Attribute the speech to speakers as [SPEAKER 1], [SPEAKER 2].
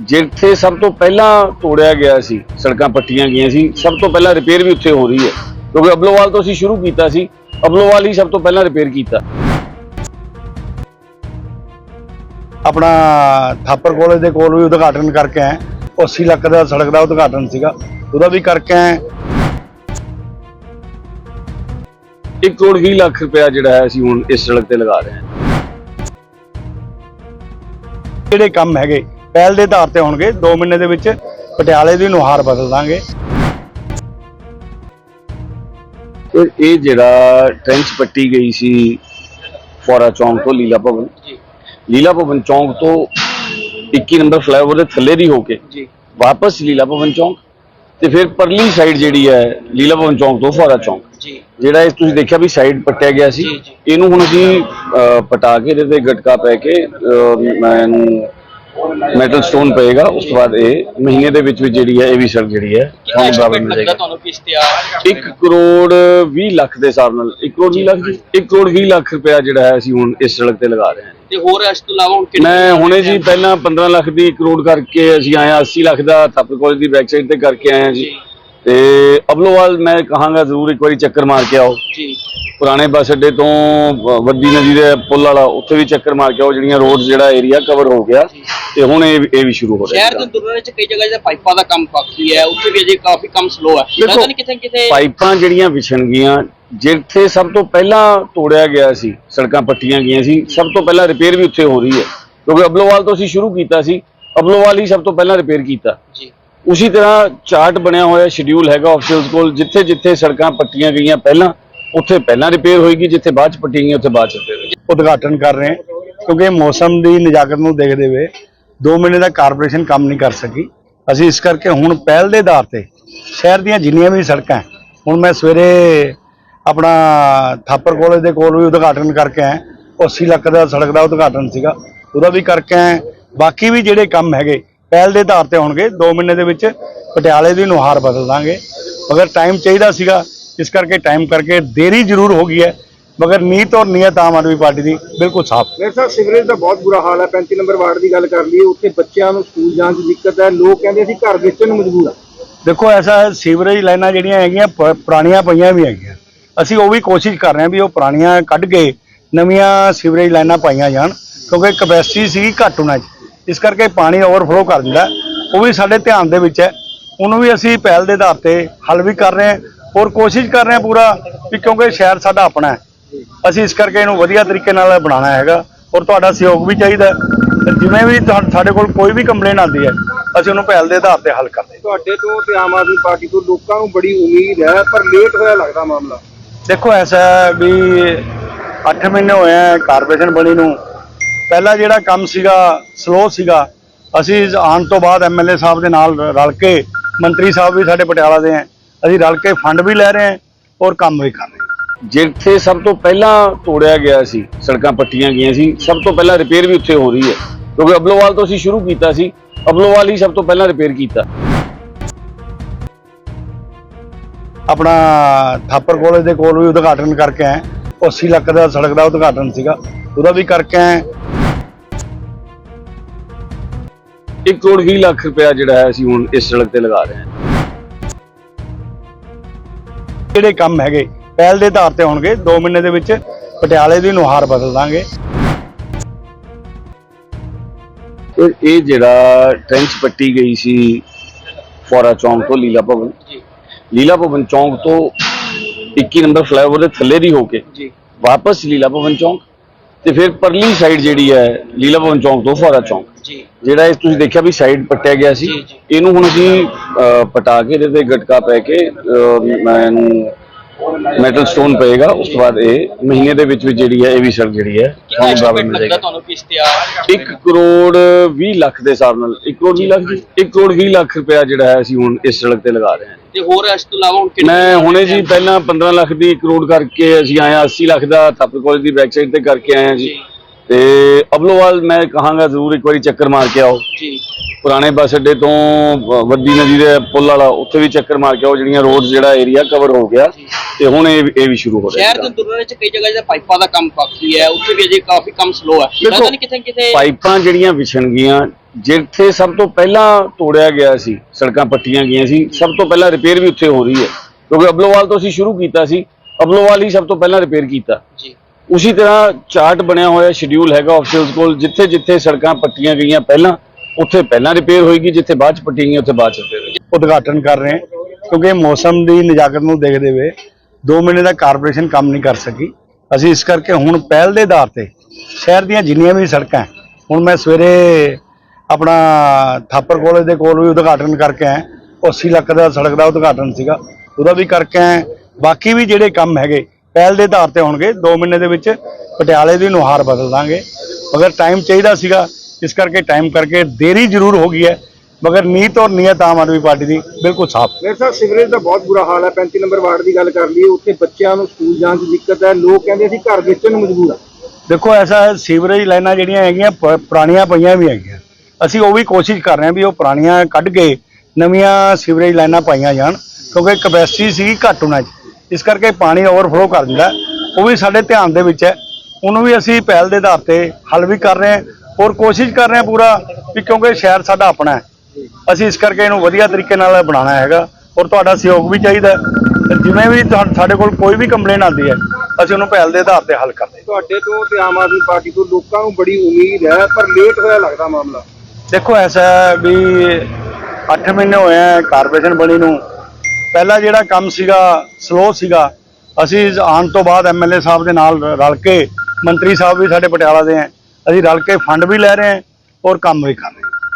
[SPEAKER 1] ਜਿੱਥੇ ਸਭ ਤੋਂ ਪਹਿਲਾਂ ਤੋੜਿਆ ਗਿਆ ਸੀ ਸੜਕਾਂ ਪੱਟੀਆਂ ਗਈਆਂ ਸੀ ਸਭ ਤੋਂ ਪਹਿਲਾਂ ਰਿਪੇਅਰ ਵੀ ਉੱਥੇ ਹੋ ਰਹੀ ਹੈ। ਕਿਉਂਕਿ ਅਬਲੋਵਾਲ ਤੋਂ ਅਸੀਂ ਸ਼ੁਰੂ ਕੀਤਾ ਸੀ ਅਬਲੋਵਾਲ ਹੀ ਸਭ ਤੋਂ ਪਹਿਲਾਂ ਰਿਪੇਅਰ ਕੀਤਾ।
[SPEAKER 2] ਆਪਣਾ ਥਾਪਰ ਕਾਲਜ ਦੇ ਕੋਲ ਵੀ ਉਦਘਾਟਨ ਕਰਕੇ ਆਏ। ਉਹ 80 ਲੱਖ ਦਾ ਸੜਕ ਦਾ ਉਦਘਾਟਨ ਸੀਗਾ। ਉਹਦਾ ਵੀ ਕਰਕੇ ਆਏ।
[SPEAKER 1] 1 ਕਰੋੜ 20 ਲੱਖ ਰੁਪਇਆ ਜਿਹੜਾ ਹੈ ਅਸੀਂ ਹੁਣ ਇਸ ਸੜਕ ਤੇ ਲਗਾ ਰਹੇ ਹਾਂ।
[SPEAKER 2] ਜਿਹੜੇ ਕੰਮ ਹੈਗੇ ਪਹਿਲ ਦੇ ਆਧਾਰ ਤੇ ਹੋਣਗੇ। 2 ਮਹੀਨੇ ਦੇ ਵਿੱਚ ਪਟਿਆਲੇ ਦੀ ਨੁਹਾਰ ਬਦਲ ਦਾਂਗੇ।
[SPEAKER 1] ਇਹ ਜਿਹੜਾ ਟ੍ਰੈਂਚ ਪੱਟੀ ਗਈ ਸੀ ਫੋਰਾ ਚੌਂਕ ਤੋਂ ਲੀਲਾ ਭਵਨ। ਲੀਲਾ ਭਵਨ ਚੌਂਕ ਤੋਂ 21 ਨੰਬਰ ਫਲਾਈਓਵਰ ਦੇ ਥੱਲੇ ਦੀ ਹੋ ਕੇ
[SPEAKER 3] ਜੀ।
[SPEAKER 1] ਵਾਪਸ ਲੀਲਾ ਭਵਨ ਚੌਂਕ ਤੇ ਫਿਰ ਪਰਲੀ ਸਾਈਡ ਜਿਹੜੀ ਹੈ ਲੀਲਾ ਭਵਨ ਚੌਂਕ ਤੋਂ ਫੋਰਾ ਚੌਂਕ।
[SPEAKER 3] ਜੀ।
[SPEAKER 1] ਜਿਹੜਾ ਇਹ ਤੁਸੀਂ ਦੇਖਿਆ ਵੀ ਸਾਈਡ ਪੱਟਿਆ ਗਿਆ ਸੀ।
[SPEAKER 3] ਜੀ, ਜੀ।
[SPEAKER 1] ਇਹਨੂੰ ਹੁਣ ਅਸੀਂ ਅਹ, ਪਟਾ ਕੇ ਇਹਦੇ ਤੇ ਗਟਕਾ ਪੈ ਕੇ ਮੈਂ ਇਹਨੂੰ ਮੈਟਲ ਸਟੋਨ ਪਏਗਾ ਉਸ ਤੋਂ ਬਾਅਦ ਇਹ ਮਹੀਨੇ ਦੇ ਵਿੱਚ ਵਿੱਚ ਜਿਹੜੀ ਹੈ ਇਹ ਵੀ ਸੜਕ ਜਿਹੜੀ ਹੈ ਸਾਨੂੰ ਬਰਾਬਰ ਮਿਲ ਜਾਏਗੀ
[SPEAKER 3] ਤੁਹਾਨੂੰ ਕਿਸ ਤੇ ਆ
[SPEAKER 1] 1 ਕਰੋੜ 20 ਲੱਖ ਦੇ ਹਿਸਾਬ ਨਾਲ 1 ਕਰੋੜ 20 ਲੱਖ ਜੀ? 1 ਕਰੋੜ 20 ਲੱਖ ਰੁਪਇਆ ਜਿਹੜਾ ਹੈ ਅਸੀਂ ਹੁਣ ਇਸ ਸੜਕ ਤੇ ਲਗਾ ਰਹੇ ਹਾਂ।
[SPEAKER 3] ਤੇ ਹੋਰ ਇਸ ਤੋਂ ਇਲਾਵਾ ਹੁਣ ਕਿੰਨੇ
[SPEAKER 1] ਮੈਂ ਹੁਣੇ ਜੀ ਪਹਿਲਾਂ 15 ਲੱਖ ਦੀ 1 ਕਰੋੜ ਕਰਕੇ ਅਸੀਂ ਹਾਂ 80 ਲੱਖ ਦਾ ਥਾਪਰ ਕਾਲਜ ਦੀ ਸਾਈਡ ਤੇ ਕਰਕੇ ਜੀ।
[SPEAKER 3] ਜੀ।
[SPEAKER 1] ਤੇ ਅਬਲੋਵਾਲ ਮੈਂ ਕਹਾਂਗਾ ਜ਼ਰੂਰ ਇੱਕ ਵਾਰੀ ਚੱਕਰ ਮਾਰ ਕੇ ਆਓ।
[SPEAKER 3] ਜੀ।
[SPEAKER 1] ਪੁਰਾਣੇ ਬੱਸ ਅੱਡੇ ਤੋਂ ਵੱਡੀ ਨਦੀ ਦੇ ਪੁੱਲ ਵਾਲਾ ਉੱਥੇ ਵੀ ਚੱਕਰ ਮਾਰ ਕੇ ਆਓ ਜਿਹੜੀਆਂ ਰੋਡ ਜਿਹੜਾ ਏਰੀਆ ਕਵਰ ਹੋ ਗਿਆ। ਤੇ ਹੁਣ ਇਹ ਇਹ ਵੀ ਸ਼ੁਰੂ ਹੋ ਰਿਹਾ।
[SPEAKER 3] ਸ਼ਹਿਰ ਦੇ ਅੰਦਰੋਂ ਵਿੱਚ ਕਈ ਜਗ੍ਹਾ ਜਿਹੜਾ ਪਾਈਪਾਂ ਦਾ ਕੰਮ ਬਾਕੀ ਹੈ ਉੱਥੇ ਵੀ ਅਜੇ ਕਾਫੀ ਕੰਮ ਸਲੋ ਹੈ। ਲੱਗਦਾ ਨਹੀਂ ਕਿਤੇ ਕਿਤੇ
[SPEAKER 1] ਪਾਈਪਾਂ ਜਿਹੜੀਆਂ ਵਿਛਣਗੀਆਂ ਜਿੱਥੇ ਸਭ ਤੋਂ ਪਹਿਲਾਂ ਤੋੜਿਆ ਗਿਆ ਸੀ ਸੜਕਾਂ ਪੱਟੀਆਂ ਗਈਆਂ ਸੀ ਸਭ ਤੋਂ ਪਹਿਲਾਂ ਰਿਪੇਅਰ ਵੀ ਉੱਥੇ ਹੋ ਰਹੀ ਹੈ। ਕਿਉਂਕਿ ਅਬਲੋਵਾਲ ਤੋਂ ਅਸੀਂ ਸ਼ੁਰੂ ਕੀਤਾ ਸੀ ਅਬਲੋਵਾਲ ਹੀ ਸਭ ਤੋਂ ਪਹਿਲਾਂ ਰਿਪੇਅਰ ਕੀਤਾ।
[SPEAKER 3] ਜੀ।
[SPEAKER 1] ਉਸੇ ਤਰ੍ਹਾਂ ਚਾਰਟ ਬਣਿਆ ਹੋਇਆ ਸ਼ਡਿਊਲ ਹੈਗਾ ਆਫੀਸਰਸ ਕੋਲ, ਜਿੱਥੇ ਜਿੱਥੇ ਸੜਕਾਂ ਪੱਟੀਆਂ ਗਈਆਂ ਪਹਿਲਾਂ, ਉੱਥੇ ਪਹਿਲਾਂ ਰਿਪੇਅਰ ਹੋਏਗੀ, ਜਿੱਥੇ ਬਾਅਦ ਚ ਪੱਟੀਆਂ ਗਈਆਂ, ਉੱਥੇ ਬਾਅਦ ਚ ਰਿਪੇਅਰ ਹੋਏਗੀ।
[SPEAKER 2] ਉਦਘਾਟਨ ਕਰ ਰਹੇ ਕਿਉਂਕਿ ਮੌਸਮ ਦੀ ਨਜ਼ਾਕਤ ਨੂੰ ਦੇਖਦੇ ਹੋਏ 2 ਮਹੀਨੇ ਦਾ ਕਾਰਪੋਰੇਸ਼ਨ ਕੰਮ ਨਹੀਂ ਕਰ ਸਕੀ। ਅਸੀਂ ਇਸ ਕਰਕੇ ਹੁਣ ਪਹਿਲ ਦੇ ਆਧਾਰ ਤੇ ਸ਼ਹਿਰ ਦੀਆਂ ਜਿੰਨੀਆਂ ਵੀ ਸੜਕਾਂ ਹੁਣ ਮੈਂ ਸਵੇਰੇ ਆਪਣਾ ਥਾਪਰ ਕਾਲਜ ਦੇ ਕੋਲ ਵੀ ਉਦਘਾਟਨ ਕਰਕੇ ਆਇਆ, ਉਹ 80 ਲੱਖ ਦਾ ਸੜਕ ਦਾ ਉਦਘਾਟਨ ਸੀਗਾ, ਉਹਦਾ ਵੀ ਕਰਕੇ ਆਏ ਬਾਕੀ ਵੀ ਜਿਹੜੇ ਕੰਮ ਹੈਗੇ ਪਹਿਲ ਦੇ ਆਧਾਰ ਤੇ ਹੋਣਗੇ 2 ਮਹੀਨੇ ਦੇ ਵਿੱਚ ਪਟਿਆਲੇ ਦੀ ਨੁਹਾਰ ਬਦਲ ਦਾਂਗੇ। ਮਗਰ ਟਾਈਮ ਚਾਹੀਦਾ ਸੀਗਾ ਇਸ ਕਰਕੇ ਟਾਈਮ ਕਰਕੇ ਦੇਰੀ ਜ਼ਰੂਰ ਹੋ ਗਈ ਹੈ। ਮਗਰ ਨੀਤ ਔਰ ਨੀਅਤ ਆਮ ਆਦਮੀ ਪਾਰਟੀ ਦੀ ਬਿਲਕੁਲ ਸਾਫ਼।
[SPEAKER 4] ਮੇਰੇ ਸਾਹਿਬ ਸਿਵਰੇਜ ਦਾ ਬਹੁਤ ਬੁਰਾ ਹਾਲ ਹੈ 35 ਨੰਬਰ ਵਾਰਡ ਦੀ ਗੱਲ ਕਰ ਲਈਏ ਉੱਥੇ ਬੱਚਿਆਂ ਨੂੰ ਸਕੂਲ ਜਾਣ ਦੀ ਦਿੱਕਤ ਹੈ ਲੋਕ ਕਹਿੰਦੇ ਅਸੀਂ ਘਰ ਵੇਚਣ ਨੂੰ ਮਜਬੂਰ ਆ
[SPEAKER 2] ਦੇਖੋ ਐਸਾ ਹੈ ਸੀਵਰੇਜ ਲਾਈਨਾਂ ਜਿਹੜੀਆਂ ਹੈਗੀਆਂ ਪੁਰਾਣੀਆਂ ਪਈਆਂ ਵੀ ਹੈਗੀਆਂ। ਅਸੀਂ ਉਹ ਵੀ ਕੋਸ਼ਿਸ਼ ਕਰ ਰਹੇ ਹਾਂ ਵੀ ਉਹ ਪੁਰਾਣੀਆਂ ਕੱਢ ਕੇ ਨਵੀਆਂ ਸੀਵਰੇਜ ਲਾਈਨਾਂ ਪਾਈਆਂ ਜਾਣ ਕਿਉਂਕਿ ਕਪੈਸਿਟੀ ਸੀ ਘੱਟ ਉਹਨਾਂ 'ਚ ਇਸ ਕਰਕੇ ਪਾਣੀ ਓਵਰਫਲੋ ਕਰ ਦਿੰਦਾ। ਉਹ ਵੀ ਸਾਡੇ ਧਿਆਨ ਦੇ ਵਿੱਚ ਹੈ। ਉਹਨੂੰ ਵੀ ਅਸੀਂ ਪਹਿਲ ਦੇ ਆਧਾਰ ਤੇ ਹੱਲ ਵੀ ਕਰ ਰਹੇ ਹਾਂ। ਔਰ ਕੋਸ਼ਿਸ਼ ਕਰ ਰਹੇ ਹਾਂ ਪੂਰਾ ਵੀ ਕਿਉਂਕਿ ਸ਼ਹਿਰ ਸਾਡਾ ਆਪਣਾ ਹੈ। ਅਸੀਂ ਇਸ ਕਰਕੇ ਇਹਨੂੰ ਵਧੀਆ ਤਰੀਕੇ ਨਾਲ ਬਣਾਉਣਾ ਹੈਗਾ। ਔਰ ਤੁਹਾਡਾ ਸਹਿਯੋਗ ਵੀ ਚਾਹੀਦਾ ਜਿਵੇਂ ਵੀ ਸਾਡੇ ਕੋਲ ਕੋਈ ਵੀ ਕੰਪਲੇਨ ਆਉਂਦੀ ਹੈ ਅਸੀਂ ਉਹਨੂੰ ਪਹਿਲ ਦੇ ਆਧਾਰ ਤੇ ਹੱਲ ਕਰਦੇ ਹਾਂ।
[SPEAKER 4] ਤੁਹਾਡੇ ਤੋਂ ਤੇ ਆਮ ਆਦਮੀ ਪਾਰਟੀ ਤੋਂ ਲੋਕਾਂ ਨੂੰ ਬੜੀ ਉਮੀਦ ਹੈ ਪਰ ਲੇਟ ਹੋਇਆ ਲੱਗਦਾ ਮਾਮਲਾ।
[SPEAKER 2] ਦੇਖੋ ਐਸਾ ਵੀ 8 ਮਹੀਨੇ ਹੋਏ ਆ ਕਾਰਪੋਰੇਸ਼ਨ ਬਣੀ ਨੂੰ। ਪਹਿਲਾ ਜਿਹੜਾ ਕੰਮ ਸੀਗਾ ਸਲੋ ਸੀਗਾ ਅਸੀਂ ਆਉਣ ਤੋਂ ਬਾਅਦ ਐਮਐਲਏ ਸਾਹਿਬ ਦੇ ਨਾਲ ਰਲ ਕੇ ਮੰਤਰੀ ਸਾਹਿਬ ਵੀ ਸਾਡੇ ਪਟਿਆਲਾ ਦੇ ਆ ਅਸੀਂ ਰਲ ਕੇ ਫੰਡ ਵੀ ਲੈ ਰਹੇ ਹਾਂ ਔਰ ਕੰਮ ਵੀ ਕਰ ਰਹੇ ਹਾਂ।
[SPEAKER 1] ਜਿੱਥੇ ਸਭ ਤੋਂ ਪਹਿਲਾਂ ਤੋੜਿਆ ਗਿਆ ਸੀ ਸੜਕਾਂ ਪੱਟੀਆਂ ਗਈਆਂ ਸੀ ਸਭ ਤੋਂ ਪਹਿਲਾਂ ਰਿਪੇਅਰ ਵੀ ਉੱਥੇ ਹੋ ਰਹੀ ਹੈ ਕਿਉਂਕਿ ਅਬਲੋਵਾਲ ਤੋਂ ਅਸੀਂ ਸ਼ੁਰੂ ਕੀਤਾ ਸੀ ਅਬਲੋਵਾਲ ਹੀ ਸਭ ਤੋਂ ਪਹਿਲਾਂ ਰਿਪੇਅਰ ਕੀਤਾ।
[SPEAKER 2] ਆਪਣਾ ਥਾਪਰ ਕਾਲਜ ਦੇ ਕੋਲ ਵੀ ਉਦਘਾਟਨ ਕਰਕੇ ਆਏ ਉਹ 80 ਲੱਖ ਦਾ ਸੜਕ ਦਾ ਉਦਘਾਟਨ ਸੀਗਾ ਉਹਦਾ ਵੀ ਕਰਕੇ ਆਏ।
[SPEAKER 1] 1 ਕਰੋੜ 20 ਲੱਖ ਰੁਪਇਆ ਜਿਹੜਾ ਹੈ ਅਸੀਂ ਹੁਣ ਇਸ ਸੜਕ ਤੇ ਲਗਾ ਰਹੇ ਹਾਂ।
[SPEAKER 2] ਜਿਹੜੇ ਕੰਮ ਹੈਗੇ ਪਹਿਲ ਦੇ ਆਧਾਰ ਤੇ ਹੋਣਗੇ 2 ਮਹੀਨੇ ਦੇ ਵਿੱਚ ਪਟਿਆਲੇ ਦੀ ਨੁਹਾਰ ਬਦਲ ਦਾਂਗੇ।
[SPEAKER 1] ਇਹ ਜਿਹੜਾ ਟ੍ਰੈਂਚ ਪੱਟੀ ਗਈ ਸੀ ਫੋਰਾ ਚੌਂਕ ਤੋਂ ਲੀਲਾ ਭਵਨ।
[SPEAKER 3] ਜੀ।
[SPEAKER 1] ਲੀਲਾ ਭਵਨ ਚੌਂਕ ਤੋਂ 21 ਨੰਬਰ ਫਲਾਈਓਵਰ ਦੇ ਥੱਲੇ ਦੀ ਹੋ ਕੇ
[SPEAKER 3] ਜੀ।
[SPEAKER 1] ਵਾਪਸ ਲੀਲਾ ਭਵਨ ਚੌਂਕ। ਤੇ ਫਿਰ ਪਰਲੀ ਸਾਈਡ ਜਿਹੜੀ ਹੈ ਲੀਲਾ ਭਵਨ ਚੌਂਕ ਤੋਂ ਫੋਰਾ ਚੌਂਕ। ਜਿਹੜਾ ਇਹ ਤੁਸੀਂ ਦੇਖਿਆ ਵੀ ਸਾਈਡ ਪੱਟਿਆ ਗਿਆ ਸੀ। ਇਹਨੂੰ ਹੁਣ ਅਸੀਂ ਪਟਾ ਕੇ ਇਹਦੇ ਤੇ ਗਟਕਾ ਪੈ ਕੇ ਇਹਨੂੰ ਮੈਟਲ ਸਟੋਨ ਪਏਗਾ। ਉਸ ਤੋਂ ਬਾਅਦ ਇਹ ਮਹੀਨੇ ਦੇ ਵਿੱਚ ਵਿੱਚ ਜਿਹੜੀ ਹੈ ਇਹ ਵੀ ਸੜਕ ਜਿਹੜੀ ਹੈ ਬਰਾਬਰ
[SPEAKER 3] ਐਸਟੀਮੇਟ
[SPEAKER 1] ਮਿਲ ਜਾਏਗੀ
[SPEAKER 3] ਤੁਹਾਨੂੰ ਕਿਸ ਤੇ ਆ
[SPEAKER 1] 1 ਕਰੋੜ 20 ਲੱਖ ਦੇ ਹਿਸਾਬ ਨਾਲ 1 ਕਰੋੜ 20 ਲੱਖ ਜੀ 1 ਕਰੋੜ 20 ਲੱਖ ਰੁਪਇਆ ਜਿਹੜਾ ਹੈ ਅਸੀਂ ਹੁਣ ਇਸ ਸੜਕ ਤੇ ਲਗਾ ਰਹੇ ਹਾਂ।
[SPEAKER 3] ਤੇ ਹੋਰ ਇਸ ਤੋਂ ਇਲਾਵਾ ਹੁਣ ਕਿੰਨੇ
[SPEAKER 1] ਮੈਂ ਹੁਣੇ ਜੀ ਪਹਿਲਾਂ 15 ਲੱਖ ਦੀ 1 ਕਰੋੜ ਕਰਕੇ ਅਸੀਂ ਆਏ ਹਾਂ 80 ਲੱਖ ਦਾ ਥਾਪਰ ਕਾਲਜ ਦੀ ਬੈਕ ਸਾਈਡ ਤੇ ਕਰਕੇ ਆਏ ਹਾਂ ਜੀ। ਤੇ ਅਬਲੋਵਾਲ ਮੈਂ ਕਹਾਂਗਾ ਜ਼ਰੂਰ ਇੱਕ ਵਾਰੀ ਚੱਕਰ ਮਾਰ ਕੇ ਆਓ।
[SPEAKER 3] ਜੀ।
[SPEAKER 1] ਪੁਰਾਣੇ ਬੱਸ ਅੱਡੇ ਤੋਂ ਵੱਡੀ ਨਦੀ ਦੇ ਪੁੱਲ ਵਾਲਾ ਉੱਥੇ ਵੀ ਚੱਕਰ ਮਾਰ ਕੇ ਆਓ ਜਿਹੜੀਆਂ ਰੋਡ ਜਿਹੜਾ ਏਰੀਆ ਕਵਰ ਹੋ ਗਿਆ। ਤੇ ਹੁਣ ਇਹ ਇਹ ਵੀ ਸ਼ੁਰੂ ਹੋ ਰਿਹਾ।
[SPEAKER 3] ਸ਼ਹਿਰ ਦੇ ਅੰਦਰੂਨੀ ਚ ਕਈ ਜਗ੍ਹਾ ਜਿਹਦੇ ਪਾਈਪਾਂ ਦਾ ਕੰਮ ਬਾਕੀ ਹੈ ਉੱਥੇ ਵੀ ਅਜੇ ਕਾਫੀ ਕੰਮ ਸਲੋ ਹੈ। ਲੱਗਦਾ ਨਹੀਂ ਕਿਤੇ ਕਿਤੇ
[SPEAKER 1] ਪਾਈਪਾਂ ਜਿਹੜੀਆਂ ਵਿਛਣਗੀਆਂ ਜਿੱਥੇ ਸਭ ਤੋਂ ਪਹਿਲਾਂ ਤੋੜਿਆ ਗਿਆ ਸੀ ਸੜਕਾਂ ਪੱਟੀਆਂ ਗਈਆਂ ਸੀ ਸਭ ਤੋਂ ਪਹਿਲਾਂ ਰਿਪੇਅਰ ਵੀ ਉੱਥੇ ਹੋ ਰਹੀ ਹੈ। ਕਿਉਂਕਿ ਅਬਲੋਵਾਲ ਤੋਂ ਅਸੀਂ ਸ਼ੁਰੂ ਕੀਤਾ ਸੀ ਅਬਲੋਵਾਲ ਹੀ ਸਭ ਤੋਂ ਪਹਿਲਾਂ ਰਿਪੇਅਰ ਕੀਤਾ।
[SPEAKER 3] ਜੀ।
[SPEAKER 1] ਉਸੇ ਤਰ੍ਹਾਂ ਚਾਰਟ ਬਣਿਆ ਹੋਇਆ ਸ਼ਡਿਊਲ ਹੈਗਾ ਆਫੀਸਰਸ ਕੋਲ, ਜਿੱਥੇ ਜਿੱਥੇ ਸੜਕਾਂ ਪੱਟੀਆਂ ਗਈਆਂ ਪਹਿਲਾਂ, ਉੱਥੇ ਪਹਿਲਾਂ ਰਿਪੇਅਰ ਹੋਏਗੀ, ਜਿੱਥੇ ਬਾਅਦ ਚ ਪੱਟੀਆਂ ਗਈਆਂ, ਉੱਥੇ ਬਾਅਦ ਚ
[SPEAKER 2] ਉਦਘਾਟਨ ਕਰ ਰਹੇ ਕਿਉਂਕਿ ਮੌਸਮ ਦੀ ਨਜ਼ਾਕਤ ਨੂੰ ਦੇਖਦੇ ਹੋਏ 2 ਮਹੀਨੇ ਦਾ ਕਾਰਪੋਰੇਸ਼ਨ ਕੰਮ ਨਹੀਂ ਕਰ ਸਕੀ। ਅਸੀਂ ਇਸ ਕਰਕੇ ਹੁਣ ਪਹਿਲ ਦੇ ਆਧਾਰ ਤੇ ਸ਼ਹਿਰ ਦੀਆਂ ਜਿੰਨੀਆਂ ਵੀ ਸੜਕਾਂ ਹੁਣ ਮੈਂ ਸਵੇਰੇ ਆਪਣਾ ਥਾਪਰ ਕਾਲਜ ਦੇ ਕੋਲ ਵੀ ਉਦਘਾਟਨ ਕਰਕੇ ਆਇਆ, ਉਹ 80 ਲੱਖ ਦਾ ਸੜਕ ਦਾ ਉਦਘਾਟਨ ਸੀਗਾ। ਉਹਦਾ ਵੀ ਕਰਕੇ ਆਇਆ। ਬਾਕੀ ਵੀ ਜਿਹੜੇ ਕੰਮ ਹੈਗੇ ਪਹਿਲ ਦੇ ਆਧਾਰ ਤੇ ਹੋਣਗੇ। 2 ਮਹੀਨੇ ਦੇ ਵਿੱਚ ਪਟਿਆਲੇ ਦੀ ਨੁਹਾਰ ਬਦਲ ਦਾਂਗੇ। ਮਗਰ ਟਾਈਮ ਚਾਹੀਦਾ ਸੀਗਾ। ਇਸ ਕਰਕੇ ਟਾਈਮ ਕਰਕੇ ਦੇਰੀ ਜ਼ਰੂਰ ਹੋ ਗਈ ਹੈ। ਮਗਰ ਨੀਤ ਔਰ ਨੀਅਤ ਆਮ ਆਦਮੀ ਪਾਰਟੀ ਦੀ ਬਿਲਕੁਲ ਸਾਫ਼।
[SPEAKER 4] ਮੇਰੇ ਸਾਹਿਬ ਸਿਵਰੇਜ ਦਾ ਬਹੁਤ ਬੁਰਾ ਹਾਲ ਹੈ। 35 ਨੰਬਰ ਵਾਰਡ ਦੀ ਗੱਲ ਕਰ ਲਈਏ। ਉੱਥੇ ਬੱਚਿਆਂ ਨੂੰ ਸਕੂਲ ਜਾਣ 'ਚ ਦਿੱਕਤ ਹੈ। ਲੋਕ ਕਹਿੰਦੇ ਅਸੀਂ ਘਰ ਵੇਚਣ ਨੂੰ ਮਜਬੂਰ ਆ
[SPEAKER 2] ਦੇਖੋ ਐਸਾ ਸੀਵਰੇਜ ਲਾਈਨਾਂ ਜਿਹੜੀਆਂ ਹੈਗੀਆਂ ਪੁਰਾਣੀਆਂ ਪਈਆਂ ਵੀ ਹੈਗੀਆਂ। ਅਸੀਂ ਉਹ ਵੀ ਕੋਸ਼ਿਸ਼ ਕਰ ਰਹੇ ਹਾਂ ਵੀ ਉਹ ਪੁਰਾਣੀਆਂ ਕੱਢ ਕੇ ਨਵੀਆਂ ਸੀਵਰੇਜ ਲਾਈਨਾਂ ਪਾਈਆਂ ਜਾਣ। ਕਿਉਂਕਿ ਕਪੈਸਿਟੀ ਸੀਗੀ ਘੱਟ ਉਹਨਾਂ 'ਚ ਇਸ ਕਰਕੇ ਪਾਣੀ ਓਵਰਫਲੋ ਕਰ ਦਿੰਦਾ। ਉਹ ਵੀ ਸਾਡੇ ਧਿਆਨ ਦੇ ਵਿੱਚ ਹੈ। ਉਹਨੂੰ ਵੀ ਅਸੀਂ ਪਹਿਲ ਦੇ ਆਧਾਰ ਤੇ ਹੱਲ ਵੀ ਕਰ ਰਹੇ ਹਾਂ। ਔਰ ਕੋਸ਼ਿਸ਼ ਕਰ ਰਹੇ ਹਾਂ ਪੂਰਾ ਵੀ ਕਿਉਂਕਿ ਸ਼ਹਿਰ ਸਾਡਾ ਆਪਣਾ ਹੈ। ਅਸੀਂ ਇਸ ਕਰਕੇ ਇਹਨੂੰ ਵਧੀਆ ਤਰੀਕੇ ਨਾਲ ਬਣਾਉਣਾ ਹੈਗਾ। ਔਰ ਤੁਹਾਡਾ ਸਹਿਯੋਗ ਵੀ ਚਾਹੀਦਾ ਜਿਵੇਂ ਵੀ ਸਾਡੇ ਕੋਲ ਕੋਈ ਵੀ ਕੰਪਲੇਨ ਆਉਂਦੀ ਹੈ ਅਸੀਂ ਉਹਨੂੰ ਪਹਿਲ ਦੇ ਆਧਾਰ ਤੇ ਹੱਲ ਕਰਦੇ ਹਾਂ।
[SPEAKER 4] ਤੁਹਾਡੇ ਤੋਂ ਤੇ ਆਮ ਆਦਮੀ ਪਾਰਟੀ ਤੋਂ ਲੋਕਾਂ ਨੂੰ ਬੜੀ ਉਮੀਦ ਹੈ ਪਰ ਲੇਟ ਹੋਇਆ ਲੱਗਦਾ ਮਾਮਲਾ।
[SPEAKER 2] ਦੇਖੋ ਐਸਾ ਵੀ 8 ਮਹੀਨੇ ਹੋਏ ਆ ਕਾਰਪੋਰੇਸ਼ਨ ਬਣੀ ਨੂੰ। ਪਹਿਲਾ ਜਿਹੜਾ ਕੰਮ ਸੀਗਾ ਸਲੋ ਸੀਗਾ, ਅਸੀਂ ਆਉਣ ਤੋਂ ਬਾਅਦ ਐਮਐਲਏ ਸਾਹਿਬ ਦੇ ਨਾਲ ਰਲ ਕੇ ਮੰਤਰੀ ਸਾਹਿਬ ਵੀ ਸਾਡੇ ਪਟਿਆਲਾ ਦੇ ਆ ਅਸੀਂ ਰਲ ਕੇ ਫੰਡ ਵੀ ਲੈ ਰਹੇ ਹਾਂ ਔਰ ਕੰਮ ਵੀ ਕਰ ਰਹੇ ਹਾਂ।